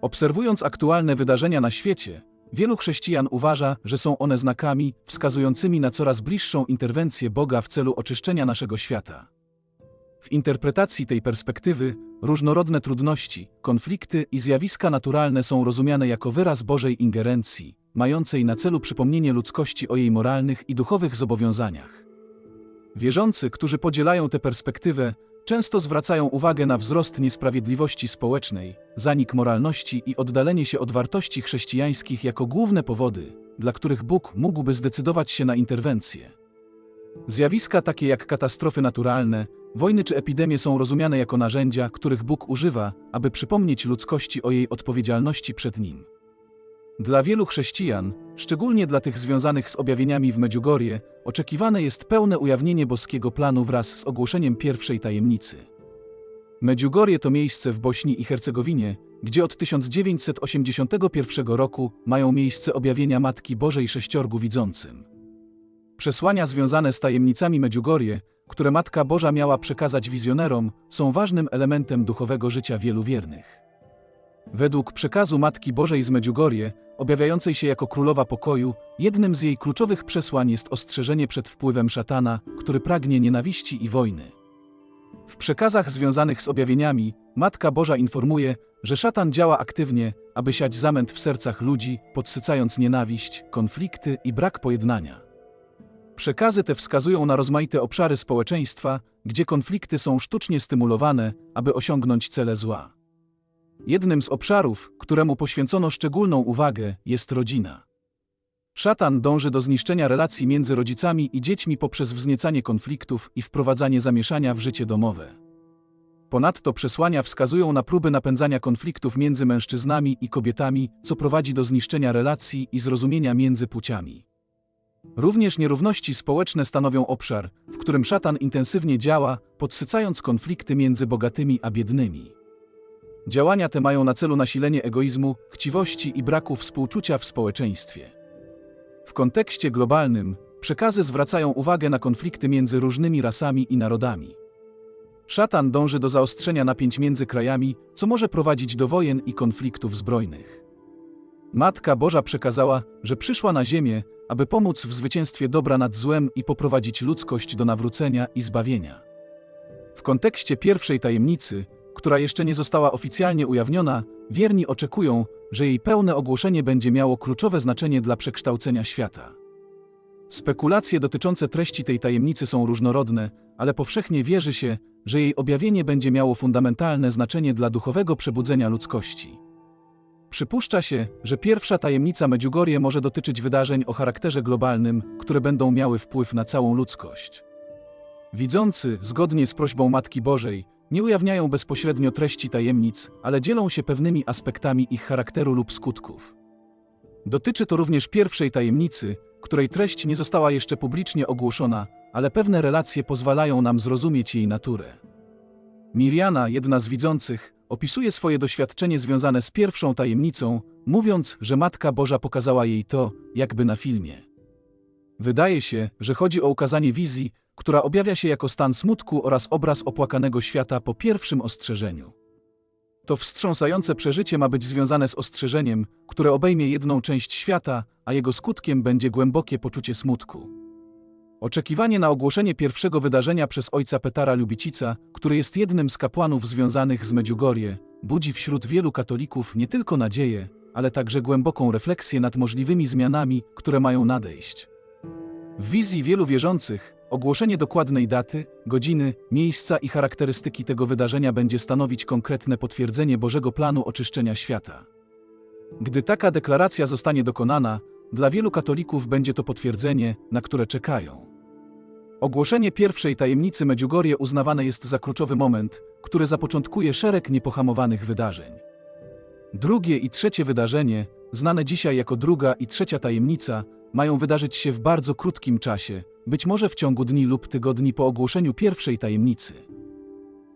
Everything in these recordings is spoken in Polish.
Obserwując aktualne wydarzenia na świecie, wielu chrześcijan uważa, że są one znakami wskazującymi na coraz bliższą interwencję Boga w celu oczyszczenia naszego świata. W interpretacji tej perspektywy różnorodne trudności, konflikty i zjawiska naturalne są rozumiane jako wyraz Bożej ingerencji, mającej na celu przypomnienie ludzkości o jej moralnych i duchowych zobowiązaniach. Wierzący, którzy podzielają tę perspektywę, często zwracają uwagę na wzrost niesprawiedliwości społecznej, zanik moralności i oddalenie się od wartości chrześcijańskich jako główne powody, dla których Bóg mógłby zdecydować się na interwencję. Zjawiska takie jak katastrofy naturalne, wojny czy epidemie są rozumiane jako narzędzia, których Bóg używa, aby przypomnieć ludzkości o jej odpowiedzialności przed Nim. Dla wielu chrześcijan, szczególnie dla tych związanych z objawieniami w Medjugorje, oczekiwane jest pełne ujawnienie boskiego planu wraz z ogłoszeniem pierwszej tajemnicy. Medjugorje to miejsce w Bośni i Hercegowinie, gdzie od 1981 roku mają miejsce objawienia Matki Bożej Sześciorgu Widzącym. Przesłania związane z tajemnicami Medjugorje, które Matka Boża miała przekazać wizjonerom, są ważnym elementem duchowego życia wielu wiernych. Według przekazu Matki Bożej z Medjugorje, objawiającej się jako królowa pokoju, jednym z jej kluczowych przesłań jest ostrzeżenie przed wpływem szatana, który pragnie nienawiści i wojny. W przekazach związanych z objawieniami, Matka Boża informuje, że szatan działa aktywnie, aby siać zamęt w sercach ludzi, podsycając nienawiść, konflikty i brak pojednania. Przekazy te wskazują na rozmaite obszary społeczeństwa, gdzie konflikty są sztucznie stymulowane, aby osiągnąć cele zła. Jednym z obszarów, któremu poświęcono szczególną uwagę, jest rodzina. Szatan dąży do zniszczenia relacji między rodzicami i dziećmi poprzez wzniecanie konfliktów i wprowadzanie zamieszania w życie domowe. Ponadto przesłania wskazują na próby napędzania konfliktów między mężczyznami i kobietami, co prowadzi do zniszczenia relacji i zrozumienia między płciami. Również nierówności społeczne stanowią obszar, w którym szatan intensywnie działa, podsycając konflikty między bogatymi a biednymi. Działania te mają na celu nasilenie egoizmu, chciwości i braku współczucia w społeczeństwie. W kontekście globalnym przekazy zwracają uwagę na konflikty między różnymi rasami i narodami. Szatan dąży do zaostrzenia napięć między krajami, co może prowadzić do wojen i konfliktów zbrojnych. Matka Boża przekazała, że przyszła na ziemię, aby pomóc w zwycięstwie dobra nad złem i poprowadzić ludzkość do nawrócenia i zbawienia. W kontekście pierwszej tajemnicy, która jeszcze nie została oficjalnie ujawniona, wierni oczekują, że jej pełne ogłoszenie będzie miało kluczowe znaczenie dla przekształcenia świata. Spekulacje dotyczące treści tej tajemnicy są różnorodne, ale powszechnie wierzy się, że jej objawienie będzie miało fundamentalne znaczenie dla duchowego przebudzenia ludzkości. Przypuszcza się, że pierwsza tajemnica Medjugorje może dotyczyć wydarzeń o charakterze globalnym, które będą miały wpływ na całą ludzkość. Widzący, zgodnie z prośbą Matki Bożej, nie ujawniają bezpośrednio treści tajemnic, ale dzielą się pewnymi aspektami ich charakteru lub skutków. Dotyczy to również pierwszej tajemnicy, której treść nie została jeszcze publicznie ogłoszona, ale pewne relacje pozwalają nam zrozumieć jej naturę. Miriana, jedna z widzących, opisuje swoje doświadczenie związane z pierwszą tajemnicą, mówiąc, że Matka Boża pokazała jej to, jakby na filmie. Wydaje się, że chodzi o ukazanie wizji, która objawia się jako stan smutku oraz obraz opłakanego świata po pierwszym ostrzeżeniu. To wstrząsające przeżycie ma być związane z ostrzeżeniem, które obejmie jedną część świata, a jego skutkiem będzie głębokie poczucie smutku. Oczekiwanie na ogłoszenie pierwszego wydarzenia przez ojca Petara Lubicica, który jest jednym z kapłanów związanych z Medjugorje, budzi wśród wielu katolików nie tylko nadzieję, ale także głęboką refleksję nad możliwymi zmianami, które mają nadejść. W wizji wielu wierzących, ogłoszenie dokładnej daty, godziny, miejsca i charakterystyki tego wydarzenia będzie stanowić konkretne potwierdzenie Bożego planu oczyszczenia świata. Gdy taka deklaracja zostanie dokonana, dla wielu katolików będzie to potwierdzenie, na które czekają. Ogłoszenie pierwszej tajemnicy Medjugorje uznawane jest za kluczowy moment, który zapoczątkuje szereg niepohamowanych wydarzeń. Drugie i trzecie wydarzenie, znane dzisiaj jako druga i trzecia tajemnica, mają wydarzyć się w bardzo krótkim czasie, być może w ciągu dni lub tygodni po ogłoszeniu pierwszej tajemnicy.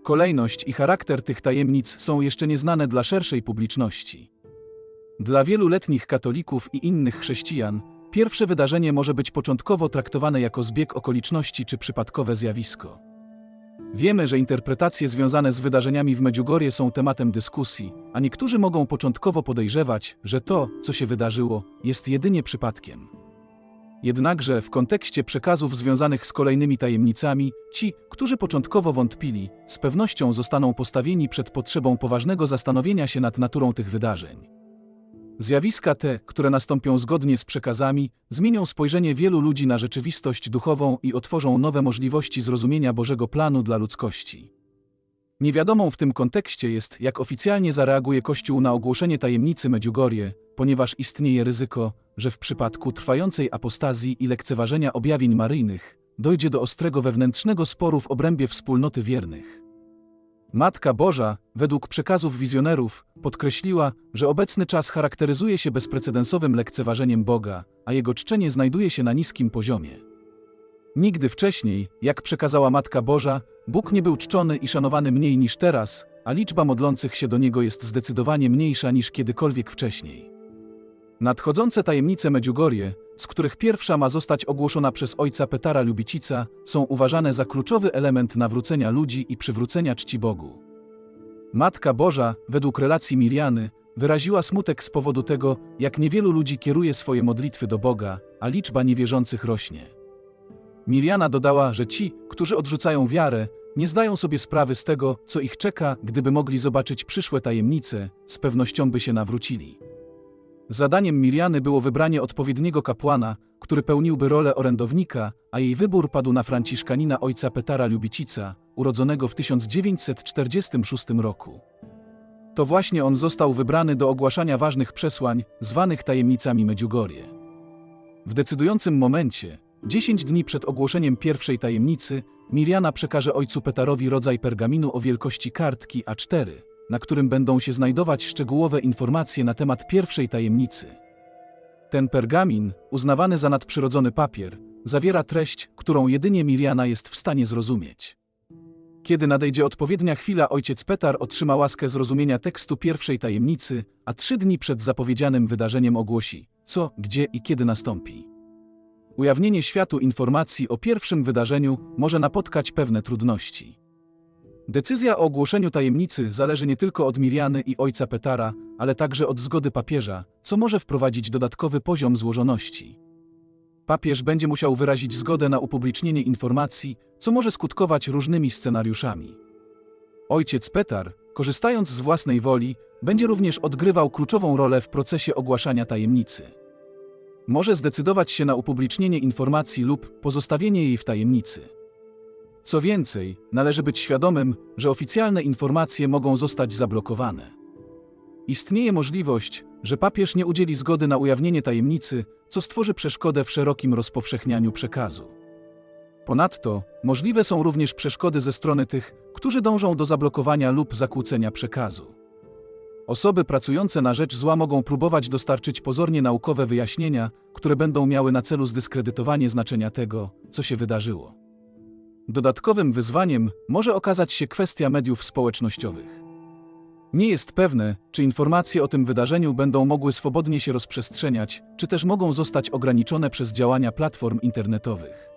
Kolejność i charakter tych tajemnic są jeszcze nieznane dla szerszej publiczności. Dla wielu letnich katolików i innych chrześcijan, pierwsze wydarzenie może być początkowo traktowane jako zbieg okoliczności czy przypadkowe zjawisko. Wiemy, że interpretacje związane z wydarzeniami w Medjugorje są tematem dyskusji, a niektórzy mogą początkowo podejrzewać, że to, co się wydarzyło, jest jedynie przypadkiem. Jednakże w kontekście przekazów związanych z kolejnymi tajemnicami, ci, którzy początkowo wątpili, z pewnością zostaną postawieni przed potrzebą poważnego zastanowienia się nad naturą tych wydarzeń. Zjawiska te, które nastąpią zgodnie z przekazami, zmienią spojrzenie wielu ludzi na rzeczywistość duchową i otworzą nowe możliwości zrozumienia Bożego planu dla ludzkości. Niewiadomą w tym kontekście jest, jak oficjalnie zareaguje Kościół na ogłoszenie tajemnicy Medjugorje, ponieważ istnieje ryzyko, że w przypadku trwającej apostazji i lekceważenia objawień maryjnych dojdzie do ostrego wewnętrznego sporu w obrębie wspólnoty wiernych. Matka Boża, według przekazów wizjonerów, podkreśliła, że obecny czas charakteryzuje się bezprecedensowym lekceważeniem Boga, a jego czczenie znajduje się na niskim poziomie. Nigdy wcześniej, jak przekazała Matka Boża, Bóg nie był czczony i szanowany mniej niż teraz, a liczba modlących się do Niego jest zdecydowanie mniejsza niż kiedykolwiek wcześniej. Nadchodzące tajemnice Medjugorje, z których pierwsza ma zostać ogłoszona przez ojca Petara Lubicica, są uważane za kluczowy element nawrócenia ludzi i przywrócenia czci Bogu. Matka Boża, według relacji Miriany, wyraziła smutek z powodu tego, jak niewielu ludzi kieruje swoje modlitwy do Boga, a liczba niewierzących rośnie. Miriana dodała, że ci, którzy odrzucają wiarę, nie zdają sobie sprawy z tego, co ich czeka, gdyby mogli zobaczyć przyszłe tajemnice, z pewnością by się nawrócili. Zadaniem Miriany było wybranie odpowiedniego kapłana, który pełniłby rolę orędownika, a jej wybór padł na franciszkanina ojca Petara Lubicica, urodzonego w 1946 roku. To właśnie on został wybrany do ogłaszania ważnych przesłań, zwanych tajemnicami Medjugorje. W decydującym momencie, 10 dni przed ogłoszeniem pierwszej tajemnicy, Miriana przekaże ojcu Petarowi rodzaj pergaminu o wielkości kartki A4, na którym będą się znajdować szczegółowe informacje na temat pierwszej tajemnicy. Ten pergamin, uznawany za nadprzyrodzony papier, zawiera treść, którą jedynie Miriana jest w stanie zrozumieć. Kiedy nadejdzie odpowiednia chwila, ojciec Petar otrzyma łaskę zrozumienia tekstu pierwszej tajemnicy, a trzy dni przed zapowiedzianym wydarzeniem ogłosi, co, gdzie i kiedy nastąpi. Ujawnienie światu informacji o pierwszym wydarzeniu może napotkać pewne trudności. Decyzja o ogłoszeniu tajemnicy zależy nie tylko od Miriany i ojca Petara, ale także od zgody papieża, co może wprowadzić dodatkowy poziom złożoności. Papież będzie musiał wyrazić zgodę na upublicznienie informacji, co może skutkować różnymi scenariuszami. Ojciec Petar, korzystając z własnej woli, będzie również odgrywał kluczową rolę w procesie ogłaszania tajemnicy. Może zdecydować się na upublicznienie informacji lub pozostawienie jej w tajemnicy. Co więcej, należy być świadomym, że oficjalne informacje mogą zostać zablokowane. Istnieje możliwość, że papież nie udzieli zgody na ujawnienie tajemnicy, co stworzy przeszkodę w szerokim rozpowszechnianiu przekazu. Ponadto, możliwe są również przeszkody ze strony tych, którzy dążą do zablokowania lub zakłócenia przekazu. Osoby pracujące na rzecz zła mogą próbować dostarczyć pozornie naukowe wyjaśnienia, które będą miały na celu zdyskredytowanie znaczenia tego, co się wydarzyło. Dodatkowym wyzwaniem może okazać się kwestia mediów społecznościowych. Nie jest pewne, czy informacje o tym wydarzeniu będą mogły swobodnie się rozprzestrzeniać, czy też mogą zostać ograniczone przez działania platform internetowych.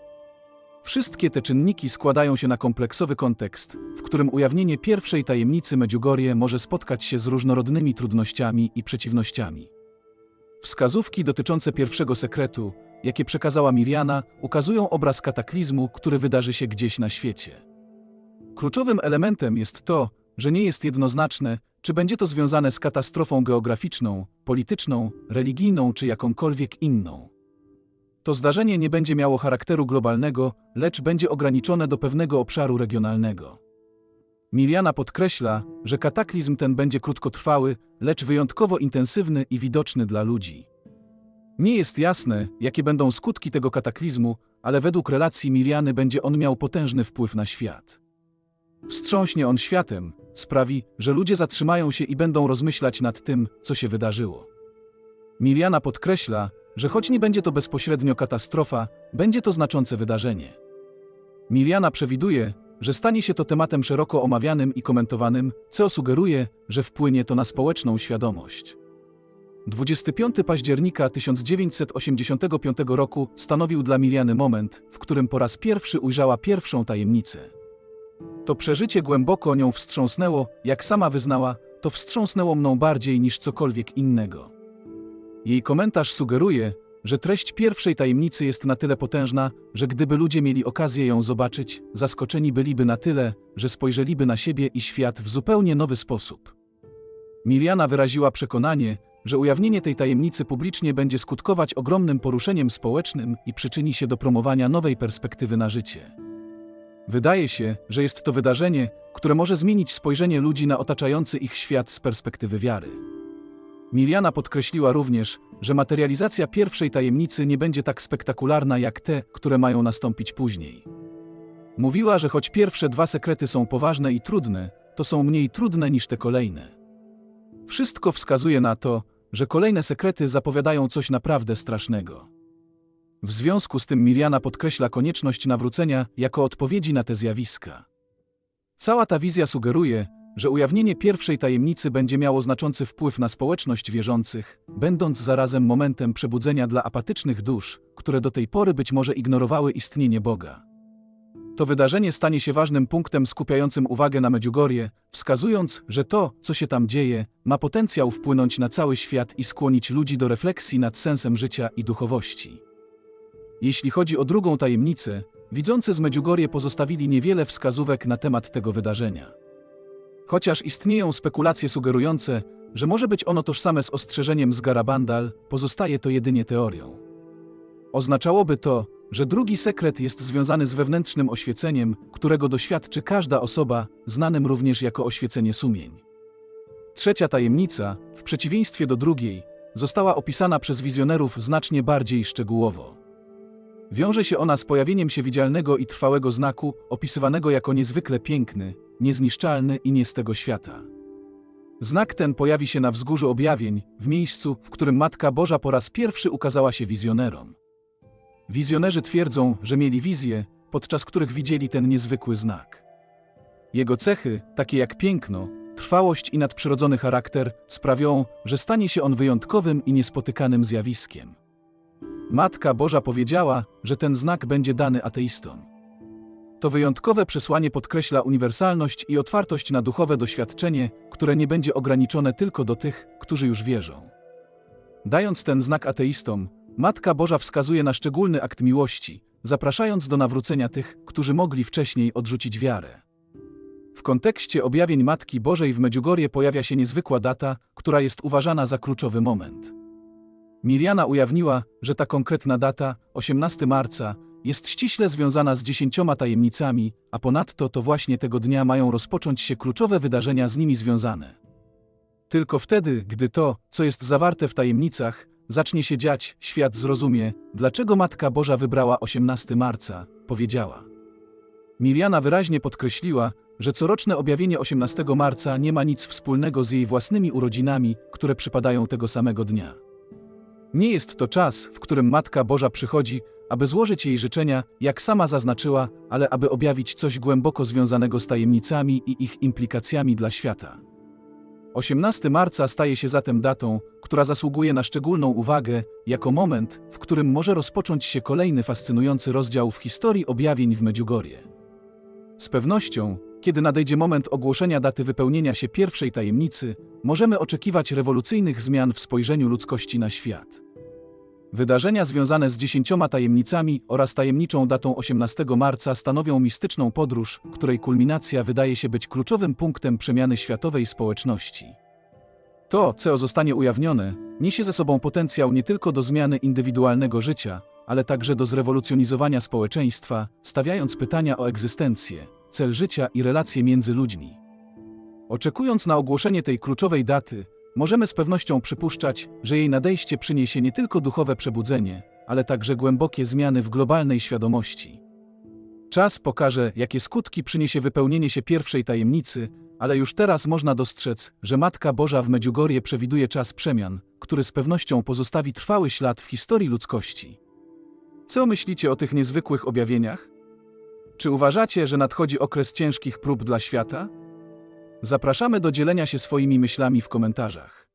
Wszystkie te czynniki składają się na kompleksowy kontekst, w którym ujawnienie pierwszej tajemnicy Medjugorje może spotkać się z różnorodnymi trudnościami i przeciwnościami. Wskazówki dotyczące pierwszego sekretu, jakie przekazała Miriana, ukazują obraz kataklizmu, który wydarzy się gdzieś na świecie. Kluczowym elementem jest to, że nie jest jednoznaczne, czy będzie to związane z katastrofą geograficzną, polityczną, religijną czy jakąkolwiek inną. To zdarzenie nie będzie miało charakteru globalnego, lecz będzie ograniczone do pewnego obszaru regionalnego. Miliana podkreśla, że kataklizm ten będzie krótkotrwały, lecz wyjątkowo intensywny i widoczny dla ludzi. Nie jest jasne, jakie będą skutki tego kataklizmu, ale według relacji Miriany będzie on miał potężny wpływ na świat. Wstrząśnie on światem, sprawi, że ludzie zatrzymają się i będą rozmyślać nad tym, co się wydarzyło. Miriana podkreśla, że choć nie będzie to bezpośrednio katastrofa, będzie to znaczące wydarzenie. Miriana przewiduje, że stanie się to tematem szeroko omawianym i komentowanym, co sugeruje, że wpłynie to na społeczną świadomość. 25 października 1985 roku stanowił dla Miriany moment, w którym po raz pierwszy ujrzała pierwszą tajemnicę. To przeżycie głęboko nią wstrząsnęło, jak sama wyznała, to wstrząsnęło mną bardziej niż cokolwiek innego. Jej komentarz sugeruje, że treść pierwszej tajemnicy jest na tyle potężna, że gdyby ludzie mieli okazję ją zobaczyć, zaskoczeni byliby na tyle, że spojrzeliby na siebie i świat w zupełnie nowy sposób. Miliana wyraziła przekonanie, że ujawnienie tej tajemnicy publicznie będzie skutkować ogromnym poruszeniem społecznym i przyczyni się do promowania nowej perspektywy na życie. Wydaje się, że jest to wydarzenie, które może zmienić spojrzenie ludzi na otaczający ich świat z perspektywy wiary. Miliana podkreśliła również, że materializacja pierwszej tajemnicy nie będzie tak spektakularna jak te, które mają nastąpić później. Mówiła, że choć pierwsze dwa sekrety są poważne i trudne, to są mniej trudne niż te kolejne. Wszystko wskazuje na to, że kolejne sekrety zapowiadają coś naprawdę strasznego. W związku z tym Miliana podkreśla konieczność nawrócenia jako odpowiedzi na te zjawiska. Cała ta wizja sugeruje, że ujawnienie pierwszej tajemnicy będzie miało znaczący wpływ na społeczność wierzących, będąc zarazem momentem przebudzenia dla apatycznych dusz, które do tej pory być może ignorowały istnienie Boga. To wydarzenie stanie się ważnym punktem skupiającym uwagę na Medjugorje, wskazując, że to, co się tam dzieje, ma potencjał wpłynąć na cały świat i skłonić ludzi do refleksji nad sensem życia i duchowości. Jeśli chodzi o drugą tajemnicę, widzący z Medjugorje pozostawili niewiele wskazówek na temat tego wydarzenia. Chociaż istnieją spekulacje sugerujące, że może być ono tożsame z ostrzeżeniem z Garabandal, pozostaje to jedynie teorią. Oznaczałoby to, że drugi sekret jest związany z wewnętrznym oświeceniem, którego doświadczy każda osoba, znanym również jako oświecenie sumień. Trzecia tajemnica, w przeciwieństwie do drugiej, została opisana przez wizjonerów znacznie bardziej szczegółowo. Wiąże się ona z pojawieniem się widzialnego i trwałego znaku, opisywanego jako niezwykle piękny, niezniszczalny i nie z tego świata. Znak ten pojawi się na wzgórzu objawień, w miejscu, w którym Matka Boża po raz pierwszy ukazała się wizjonerom. Wizjonerzy twierdzą, że mieli wizje, podczas których widzieli ten niezwykły znak. Jego cechy, takie jak piękno, trwałość i nadprzyrodzony charakter, sprawią, że stanie się on wyjątkowym i niespotykanym zjawiskiem. Matka Boża powiedziała, że ten znak będzie dany ateistom. To wyjątkowe przesłanie podkreśla uniwersalność i otwartość na duchowe doświadczenie, które nie będzie ograniczone tylko do tych, którzy już wierzą. Dając ten znak ateistom, Matka Boża wskazuje na szczególny akt miłości, zapraszając do nawrócenia tych, którzy mogli wcześniej odrzucić wiarę. W kontekście objawień Matki Bożej w Medjugorje pojawia się niezwykła data, która jest uważana za kluczowy moment. Miriana ujawniła, że ta konkretna data, 18 marca, jest ściśle związana z dziesięcioma tajemnicami, a ponadto to właśnie tego dnia mają rozpocząć się kluczowe wydarzenia z nimi związane. Tylko wtedy, gdy to, co jest zawarte w tajemnicach, zacznie się dziać, świat zrozumie, dlaczego Matka Boża wybrała 18 marca, powiedziała. Miliana wyraźnie podkreśliła, że coroczne objawienie 18 marca nie ma nic wspólnego z jej własnymi urodzinami, które przypadają tego samego dnia. Nie jest to czas, w którym Matka Boża przychodzi, aby złożyć jej życzenia, jak sama zaznaczyła, ale aby objawić coś głęboko związanego z tajemnicami i ich implikacjami dla świata. 18 marca staje się zatem datą, która zasługuje na szczególną uwagę, jako moment, w którym może rozpocząć się kolejny fascynujący rozdział w historii objawień w Medjugorje. Z pewnością, kiedy nadejdzie moment ogłoszenia daty wypełnienia się pierwszej tajemnicy, możemy oczekiwać rewolucyjnych zmian w spojrzeniu ludzkości na świat. Wydarzenia związane z dziesięcioma tajemnicami oraz tajemniczą datą 18 marca stanowią mistyczną podróż, której kulminacja wydaje się być kluczowym punktem przemiany światowej społeczności. To, co zostanie ujawnione, niesie ze sobą potencjał nie tylko do zmiany indywidualnego życia, ale także do zrewolucjonizowania społeczeństwa, stawiając pytania o egzystencję, cel życia i relacje między ludźmi. Oczekując na ogłoszenie tej kluczowej daty, możemy z pewnością przypuszczać, że jej nadejście przyniesie nie tylko duchowe przebudzenie, ale także głębokie zmiany w globalnej świadomości. Czas pokaże, jakie skutki przyniesie wypełnienie się pierwszej tajemnicy, ale już teraz można dostrzec, że Matka Boża w Medjugorje przewiduje czas przemian, który z pewnością pozostawi trwały ślad w historii ludzkości. Co myślicie o tych niezwykłych objawieniach? Czy uważacie, że nadchodzi okres ciężkich prób dla świata? Zapraszamy do dzielenia się swoimi myślami w komentarzach.